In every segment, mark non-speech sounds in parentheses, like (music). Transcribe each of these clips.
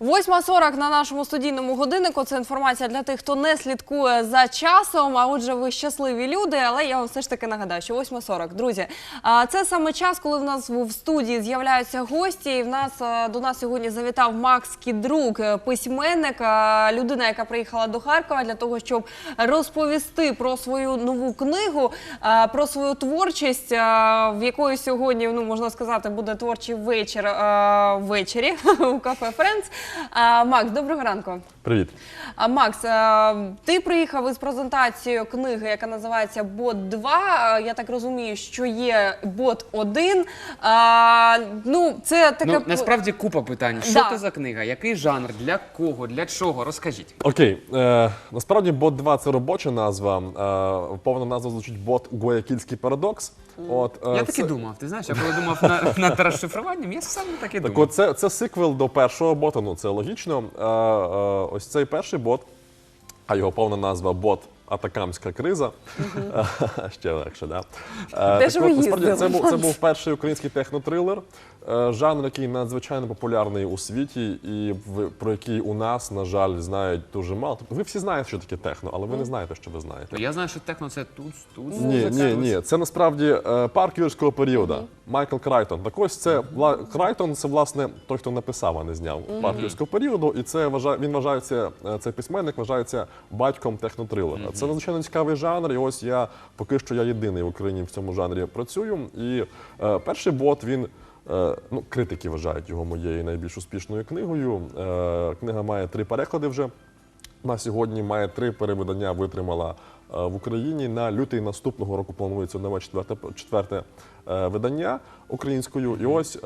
8.40 на нашому студійному годиннику. Це інформація для тих, хто не слідкує за часом. А отже, ви щасливі люди. Але я вам все ж таки нагадаю, що 8.40. Друзі, це саме час, коли в нас в студії з'являються гості. І в нас до нас сьогодні завітав Макс Кідрук, е, письменник, людина, яка приїхала до Харкова для того, щоб розповісти про свою нову книгу, про свою творчість, в якої сьогодні, ну можна сказати, буде творчий вечір ввечері (laughs) у кафе Френдс. А, Макс, доброго ранку. Привіт. А, Макс, а, ти приїхав із презентацією книги, яка називається Бот 2. А, Я так розумію, що є бот 1. А, ну, це таке Ну, насправді купа питань. Що Да. це за книга? Який жанр? Для кого? Для чого? Розкажіть. Окей, е, насправді бот 2 це робоча назва. Е, повна назва звучить бот Гуаякільський парадокс. От, е, я так і це- думав. Ти знаєш, я коли думав над, (laughs) над розшифруванням, я саме так і Так думав. от це, це сиквел до першого бота, ну це логічно. Е, е, ось цей перший бот, а його повна назва бот. Атакамська криза. (laughs) Ще легше, да? Е, так от, насправді, це, був, це був перший український технотрилер, жанр, який надзвичайно популярний у світі, і в, про який у нас, на жаль, знають дуже мало. Тобто ви всі знаєте, що таке техно, але ви не знаєте, що ви знаєте. Я знаю, що техно це тут, тут. Ні, ні, ні. Це насправді е, парк юрського періоду. Майкл Крайтон. Так ось це вла- Крайтон, це власне той, хто написав, а не зняв парк юрського періоду. І це він вважається, е, цей письменник вважається батьком технотрилера. Це надзвичайно цікавий жанр. І ось я поки що я єдиний в Україні в цьому жанрі працюю. І е, перший бот він. Е, Ну, критики вважають його моєю найбільш успішною книгою. Е, Книга має три переклади вже на сьогодні має три перевидання, витримала е, в Україні. На лютий наступного року планується нове четверте, четверте видання українською. І ось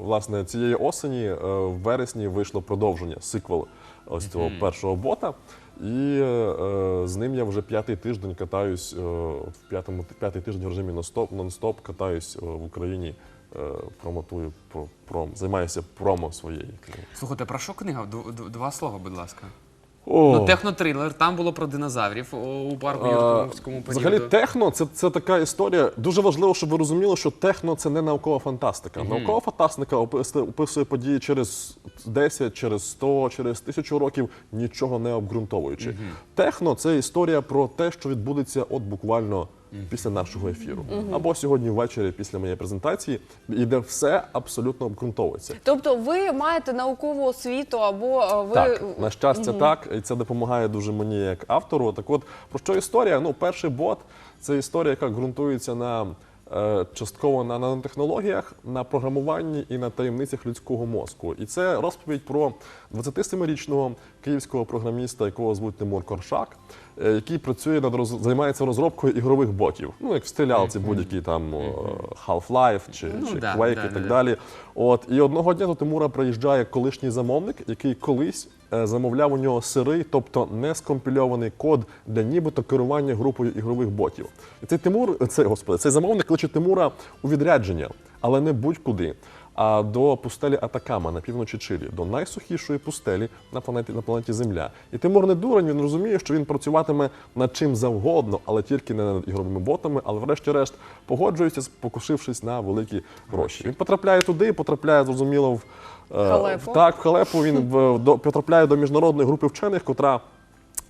власне цієї осені, в вересні, вийшло продовження, сиквел ось цього першого бота. І е, з ним я вже п'ятий тиждень катаюсь е, в п'ятому п'ятий тиждень в режимі нон-стоп, нон-стоп катаюсь в Україні. Е, Промотую про, про займаюся промо своєї книги. Слухайте, про що книга? Два слова, будь ласка. О. Ну, технотрилер, там було про динозаврів у парку А, Юрському періоду. Взагалі, техно це, це така історія. Дуже важливо, щоб ви розуміли, що техно це не наукова фантастика. Наукова фантастика описує, описує події через 10, через 100, через 1000 років, нічого не обґрунтовуючи. Техно це історія про те, що відбудеться от буквально. Після нашого ефіру або сьогодні ввечері після моєї презентації, і де все абсолютно обґрунтовується. Тобто ви маєте наукову освіту або е, ви Так, на щастя, так, і це допомагає дуже мені як автору. Так от, про що історія? Ну, перший бот це історія, яка ґрунтується на е, частково на нанотехнологіях, на програмуванні і на таємницях людського мозку. І це розповідь про 27-річного київського програміста, якого звуть Тимур Коршак, е, який працює над роз... займається розробкою ігрових ботів. Ну, як в стрілялці, будь-які там Half-Life чи, Ну, чи да, Quake да, і так да. далі. От і одного дня до Тимура приїжджає колишній замовник, який колись е, замовляв у нього сирий, тобто не скомпільований код для нібито керування групою ігрових ботів. І цей Тимур, це господи, цей замовник кличе Тимура у відрядження, але не будь-куди. А до пустелі Атакама на півночі Чилі, до найсухішої пустелі на планеті на планеті Земля. І Тимур не дурень, він розуміє, що він працюватиме над чим завгодно, але тільки не над ігровими ботами, але врешті-решт погоджується, покушившись на великі гроші. Він потрапляє туди, потрапляє зрозуміло в, е, Халепу. так, в халепу. Він в, до, потрапляє до міжнародної групи вчених, котра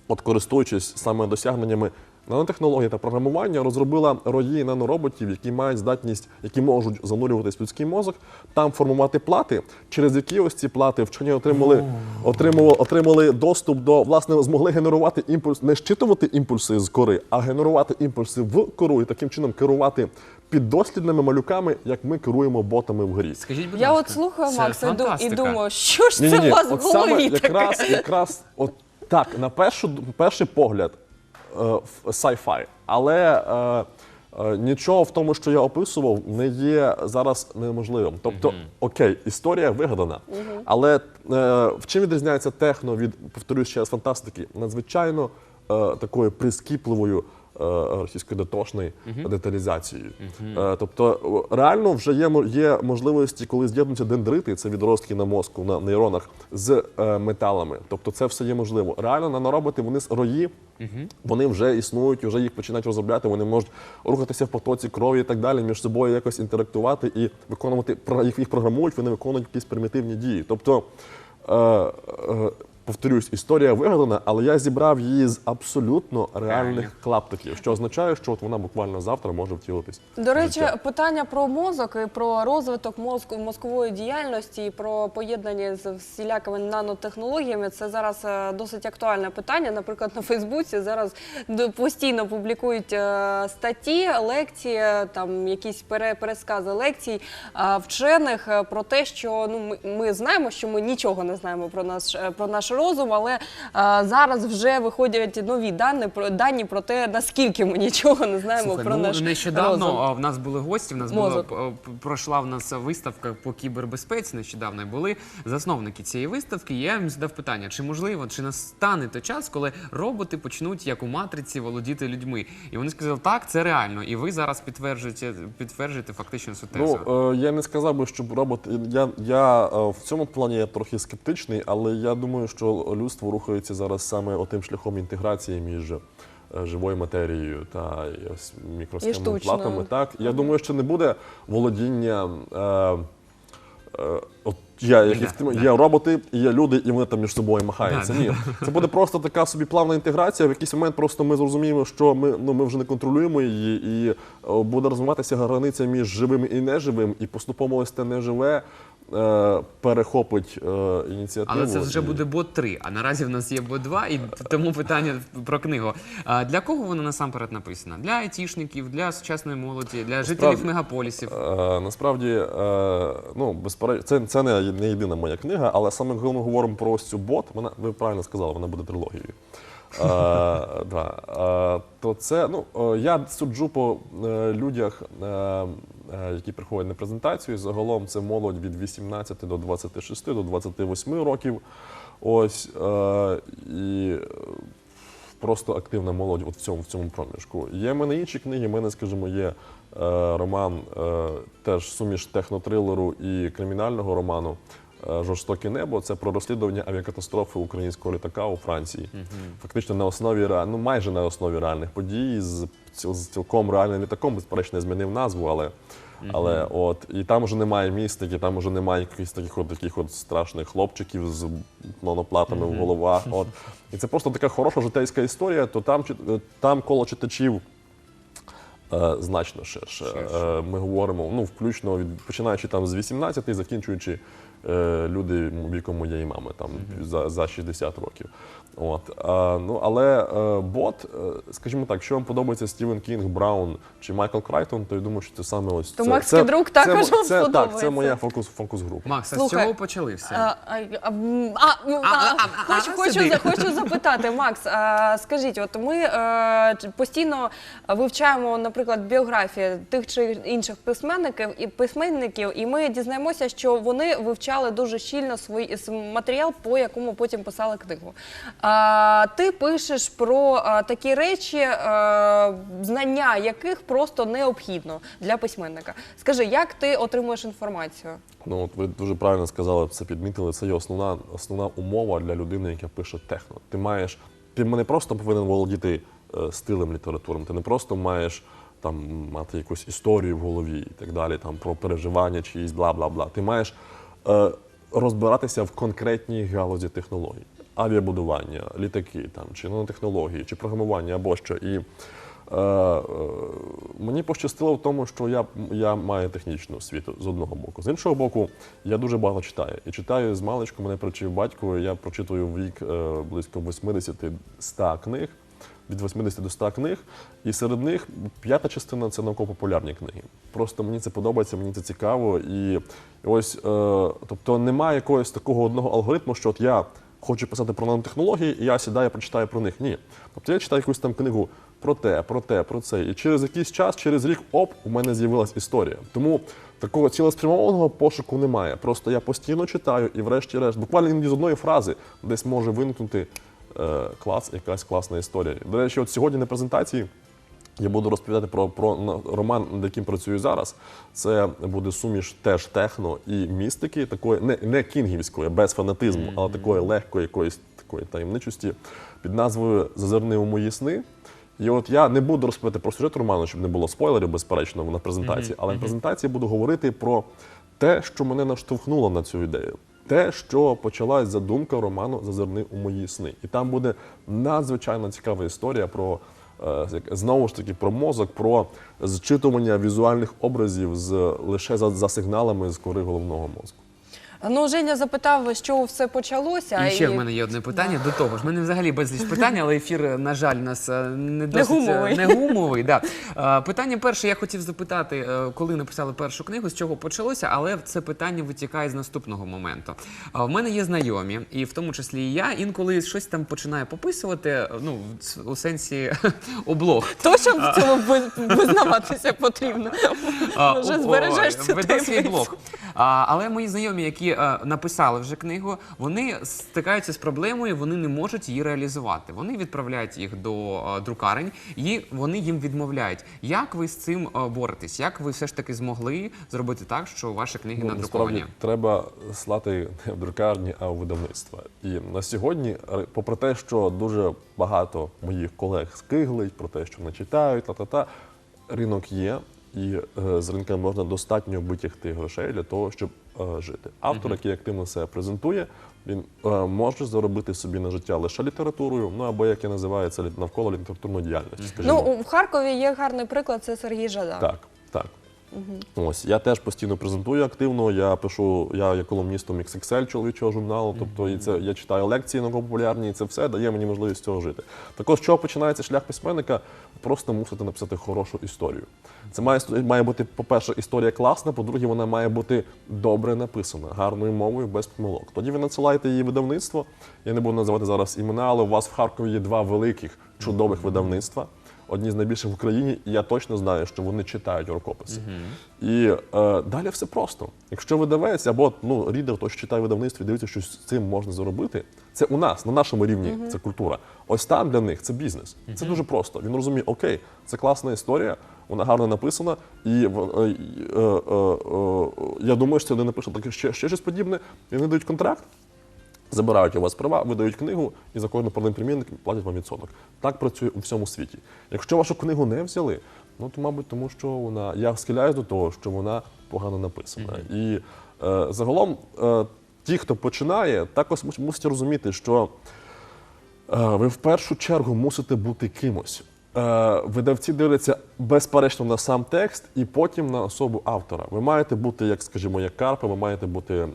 от користуючись саме досягненнями нанотехнології та програмування, розробила рої нанороботів, які мають здатність, які можуть занурюватись в людський мозок, там формувати плати, через які ось ці плати вчені отримали, отримали, отримали доступ до власне, змогли генерувати імпульс, не щитувати імпульси з кори, а генерувати імпульси в кору і таким чином керувати піддослідними малюками, як ми керуємо ботами в грі. Скажіть, будь я ласка, от слухаю це Макса і ду- думаю, що ж це Ні-ні-ні, у вас в голові таке? якраз, якраз от так, на першу, перший погляд в- sci-fi, але е, е, нічого в тому, що я описував, не є зараз неможливим. Тобто, окей, історія вигадана, але е, в чим відрізняється техно від, повторюсь ще раз, фантастики? Надзвичайно е, такою прискіпливою. Е, Російської дотошної деталізацією. Е, Тобто реально вже є, є можливості, коли з'єднуються дендрити, це відростки на мозку, на нейронах, з е, металами. Тобто це все є можливо. Реально нанороботи, вони з рої, вони вже існують, вже їх починають розробляти, вони можуть рухатися в потоці крові і так далі, між собою якось інтерактувати і виконувати їх, їх програмують, вони виконують якісь примітивні дії. Тобто повторюсь, історія вигадана, але я зібрав її з абсолютно реальних клаптиків, що означає, що от вона буквально завтра може втілитись. До речі, життя. питання про мозок і про розвиток мозку мозкової діяльності і про поєднання з всілякими нанотехнологіями це зараз е, досить актуальне питання. Наприклад, на Фейсбуці зараз д- постійно публікують е, статті, лекції, там якісь пере- перескази лекцій е, вчених е, про те, що ну ми, ми знаємо, що ми нічого не знаємо про наш е, про наш розум, але е, зараз вже виходять нові дані про дані про те, наскільки ми нічого не знаємо Слухай, про ну, наш нещодавно розум. а, в нас були гості. В нас була Мозок. п- пройшла в нас виставка по кібербезпеці. Нещодавно і були засновники цієї виставки. Я їм задав питання: чи можливо, чи настане той час, коли роботи почнуть як у матриці володіти людьми? І вони сказали, так, це реально. І ви зараз підтверджуєте підтверджуєте фактично цю тезу. Ну, е, я не сказав би, щоб робот. Я, я е, в цьому плані я трохи скептичний, але я думаю, що людство рухається зараз саме отим шляхом інтеграції між е, живою матерією та мікросхемними платами. Так, я думаю, що не буде володіння. Е, е, от я, як Да, тим- да. є роботи, і є люди, і вони там між собою махаються. Да, Ні, це буде просто така собі плавна інтеграція. В якийсь момент просто ми зрозуміємо, що ми, ну, ми вже не контролюємо її, і буде розвиватися границя між живим і неживим, і поступово ось те неживе е, перехопить е, ініціативу. Але це вже І- буде бот 3, а наразі в нас є бот 2, і тому питання про книгу. А для кого вона насамперед написана? Для айтішників, для сучасної молоді, для жителів мегаполісів. Е, насправді, е, ну, безперечно, це, це не, не єдина моя книга, але саме коли ми говоримо про ось цю бот, вона, ви правильно сказали, вона буде трилогією. Е, (laughs) да, е, то це, ну, е, я суджу по е, людях, е, які приходять на презентацію. Загалом це молодь від 18 до 26, до 28 років. Ось, е, і е, просто активна молодь от в цьому в цьому проміжку. Є в мене інші книги. в мене, скажімо, є е, роман, е, теж суміш технотрилеру і кримінального роману. Е, Жорстоке небо це про розслідування авіакатастрофи українського літака у Франції. Фактично на основі ну майже на основі реальних подій з, з цілком реальним літаком. Безперечно, змінив назву, але, але от і там вже немає містики, там вже немає якихось таких от таких от страшних хлопчиків з моноплатами в головах. (laughs) От і це просто така хороша житейська історія. То там чит- там коло читачів. е, Значно ширше. Е, Ми говоримо, ну, включно від починаючи там з 18 закінчуючи е, люди віком моєї мами, там за, за 60 років. От. А, ну, але е, бот, е, скажімо так, якщо вам подобається Стівен Кінг, Браун чи Майкл Крайтон, то я думаю, що це саме ось То це. Макс це, Кідрук також це, вам це, Так, сподобається. це моя фокус, фокус група. Макс, а з Слухай, чого почали все? А, а, а, а, ну, А, а, хочу, а, хочу, сиди. за- хочу запитати, Макс, а, скажіть, от ми е, ч- постійно вивчаємо, наприклад, біографії тих чи інших письменників і письменників, і ми дізнаємося, що вони вивчали дуже щільно свій с- матеріал, по якому потім писали книгу. А, ти пишеш про такі речі, е, знання яких просто необхідно для письменника. Скажи, як ти отримуєш інформацію? Ну, от ви дуже правильно сказали, це підмітили. Це є основна, основна умова для людини, яка пише техно. Ти маєш, ти не просто повинен володіти е, стилем літературним, ти не просто маєш там мати якусь історію в голові і так далі, там про переживання чиїсь бла бла бла. Ти маєш е, розбиратися в конкретній галузі технологій. Авіабудування, літаки, там, чи нанотехнології, чи програмування або що. І Е, е, мені пощастило в тому, що я, я маю технічну освіту з одного боку. З іншого боку, я дуже багато читаю. І читаю з маличку, мене привчив батько. Я прочитую в рік е, близько 80-100 книг, від 80 до 100 книг. І серед них п'ята частина це науково-популярні книги. Просто мені це подобається, мені це цікаво. І ось, е, тобто, немає якогось такого одного алгоритму, що от я хочу писати про нанотехнології, і я сідаю, прочитаю про них. Ні. Тобто я читаю якусь там книгу про те, про те, про це. І через якийсь час, через рік, оп, у мене з'явилась історія. Тому такого цілеспрямованого пошуку немає. Просто я постійно читаю і, врешті-решт, буквально іноді з одної фрази десь може виникнути е, клас, якась класна історія. До речі, от сьогодні на презентації. Я буду розповідати про, про роман, над яким працюю зараз. Це буде суміш теж техно і містики, такої не, не кінгівської, без фанатизму, але такої легкої якоїсь такої таємничості під назвою Зазирни у мої сни. І от я не буду розповідати про сюжет роману, щоб не було спойлерів, безперечно, на презентації, але на презентації буду говорити про те, що мене наштовхнуло на цю ідею. те, що почалась задумка роману Зазирни у мої сни. І там буде надзвичайно цікава історія про знову ж таки про мозок, про зчитування візуальних образів з лише за, за сигналами з кори головного мозку. Ну, Женя запитав, з чого все почалося. І ще в мене є одне питання до того ж. В мене взагалі безліч (laughs) питань, але ефір, на жаль, у нас е, не досить е, гумовий. (laughs) не гумовий. Да. Е, Питання перше, я хотів запитати, коли написали першу книгу, з чого почалося, але це питання витікає з наступного моменту. В мене є знайомі, і в тому числі і я інколи щось там починаю пописувати, ну у сенсі (laughs) облог. Точно в цьому визнаватися потрібно. Вже збережеш цю блог. А, але мої знайомі, які е, написали вже книгу, вони стикаються з проблемою, вони не можуть її реалізувати. Вони відправляють їх до е, друкарень, і вони їм відмовляють. Як ви з цим е, боретесь? Як ви все ж таки змогли зробити так, що ваші книги Ну, надруковані? треба слати не в друкарні, а в видавництва. І на сьогодні, попри те, що дуже багато моїх колег скиглить про те, що не читають, та-та-та, ринок є, і е, з ринка можна достатньо витягти грошей для того, щоб е, жити. Автор, який активно себе презентує, він е, може заробити собі на життя лише літературою, ну або як я називаю це літ- навколо літературної діяльності. Ну, у- Харкові є гарний приклад, це Сергій Жадан. Так, так. Ось я теж постійно презентую активно. Я пишу, я є колумністом XXL чоловічого журналу. Тобто, і це я читаю лекції науково-популярні, і це все дає мені можливість цього жити. Також з чого починається шлях письменника? Просто мусите написати хорошу історію. Це має має бути, по-перше, історія класна, по-друге, вона має бути добре написана, гарною мовою, без помилок. Тоді ви надсилаєте її видавництво. Я не буду називати зараз імена, але у вас в Харкові є два великих чудових видавництва одні з найбільших в Україні, і я точно знаю, що вони читають рукописи. І е, далі все просто. Якщо видавець або ну, рідер, що читає видавництво і дивиться, що з цим можна заробити, це у нас, на нашому рівні, це культура. Ось там для них це бізнес. Це дуже просто. Він розуміє, окей, це класна історія, вона гарно написана, і в- е, е, е, е, я думаю, що вони напишуть таке ще, ще щось подібне, і вони дають контракт. Забирають у вас права, видають книгу і за кожен проданий примірник платять вам відсоток. Так працює у всьому світі. Якщо вашу книгу не взяли, ну то мабуть, тому що вона я схиляюсь до того, що вона погано написана. І е, загалом е, ті, хто починає, також мусять розуміти, що е, ви в першу чергу мусите бути кимось. Е, Видавці дивляться безперечно на сам текст і потім на особу автора. Ви маєте бути, як скажімо, як Карпа, ви маєте бути е,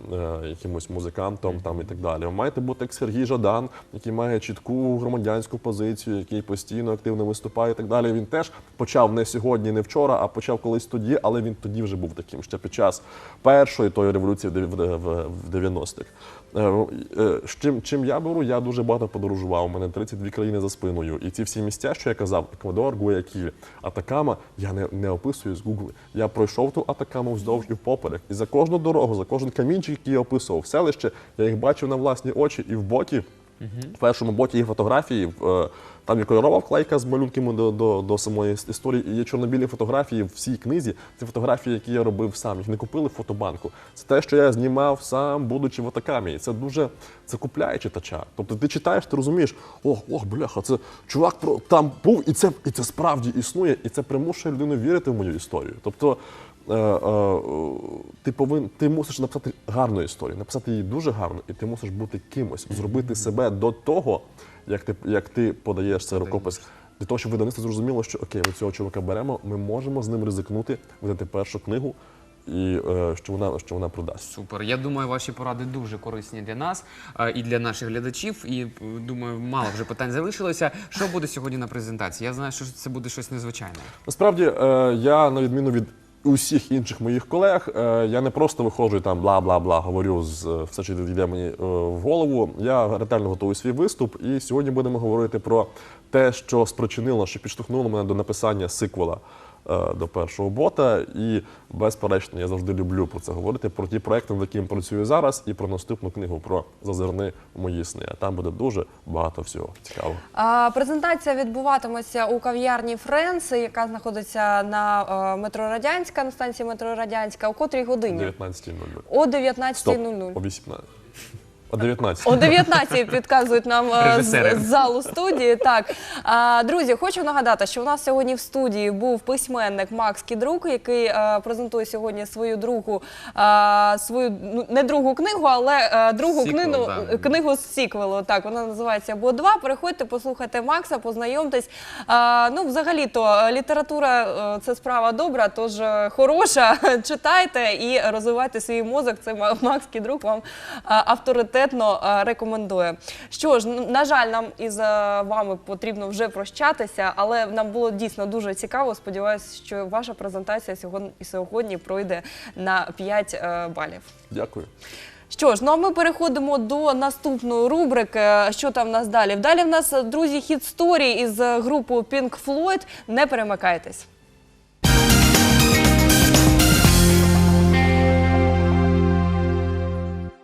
якимось музикантом там і так далі. Ви маєте бути як Сергій Жадан, який має чітку громадянську позицію, який постійно активно виступає і так далі. Він теж почав не сьогодні, не вчора, а почав колись тоді, але він тоді вже був таким ще під час першої тої революції в дев- в- в- в 90-х. Е, е, Чим, чим я беру, я дуже багато подорожував. У мене 32 країни за спиною. І ці всі місця, що я казав, Еквадор, Гуякіль, Атакама, я не, не описую з Google. Я пройшов ту Атакаму вздовж і впоперек. І за кожну дорогу, за кожен камінчик, який я описував, селище, я їх бачив на власні очі і в боті. В першому боті є фотографії. е, Там є кольорова вклейка з малюнками до, до, до самої історії. І є чорнобілі фотографії в всій книзі. Це фотографії, які я робив сам. Їх не купили в фотобанку. Це те, що я знімав сам, будучи в Атакамі. І це дуже це купляє читача. Тобто ти читаєш, ти розумієш, ох, ох, бляха, це чувак там був, і це, і це справді існує, і це примушує людину вірити в мою історію. Тобто. Е, е, ти повин, ти мусиш написати гарну історію, написати її дуже гарно, і ти мусиш бути кимось, зробити себе до того, як ти, як ти подаєш цей рукопис. Для того, щоб видавництво зрозуміло, що окей, ми цього чувака беремо, ми можемо з ним ризикнути, видати першу книгу, і е, що вона що вона продасть. Супер. Я думаю, ваші поради дуже корисні для нас е, і для наших глядачів. І думаю, мало вже питань залишилося. Що буде сьогодні на презентації? Я знаю, що це буде щось незвичайне. Насправді, е, я на відміну від усіх інших моїх колег, е, я не просто виходжу там бла-бла-бла, говорю з е, все, що йде мені е, в голову. Я ретельно готую свій виступ, і сьогодні будемо говорити про те, що спричинило, що підштовхнуло мене до написання сиквела. Е, До першого бота, і безперечно, я завжди люблю про це говорити, про ті проекти, над якими працюю зараз, і про наступну книгу про зазирни мої сни. А там буде дуже багато всього цікавого. А, презентація відбуватиметься у кав'ярні Френс, яка знаходиться на е, метро Радянська, на станції метро Радянська. У котрій годині? 19.00. О Стоп, 19.00. о 18. О 19. О 19 підказують нам е, Режисери. з, з залу студії. Так а, друзі, хочу нагадати, що у нас сьогодні в студії був письменник Макс Кідрук, який е, презентує сьогодні свою другу е, свою ну, не другу книгу, але е, другу Сіквел, книгу, да. книгу з сіквелу. Так вона називається Бо 2 Переходьте, послухайте Макса, познайомтесь. А, ну, взагалі-то е, література е, це справа добра, тож е, хороша. (laughs) Читайте і розвивайте свій мозок. Це Ма- Макс Кідрук вам е, авторитетно е, рекомендує. Що ж, на жаль, нам із е, вами потрібно вже прощатися, але нам було дійсно дуже цікаво. Сподіваюся, що ваша презентація сьогодні, сьогодні пройде на 5 е, балів. Дякую. Що ж, ну а ми переходимо до наступної рубрики. Що там в нас далі? Далі в нас, друзі, хіт сторі із групою Pink Floyd. Не перемикайтесь.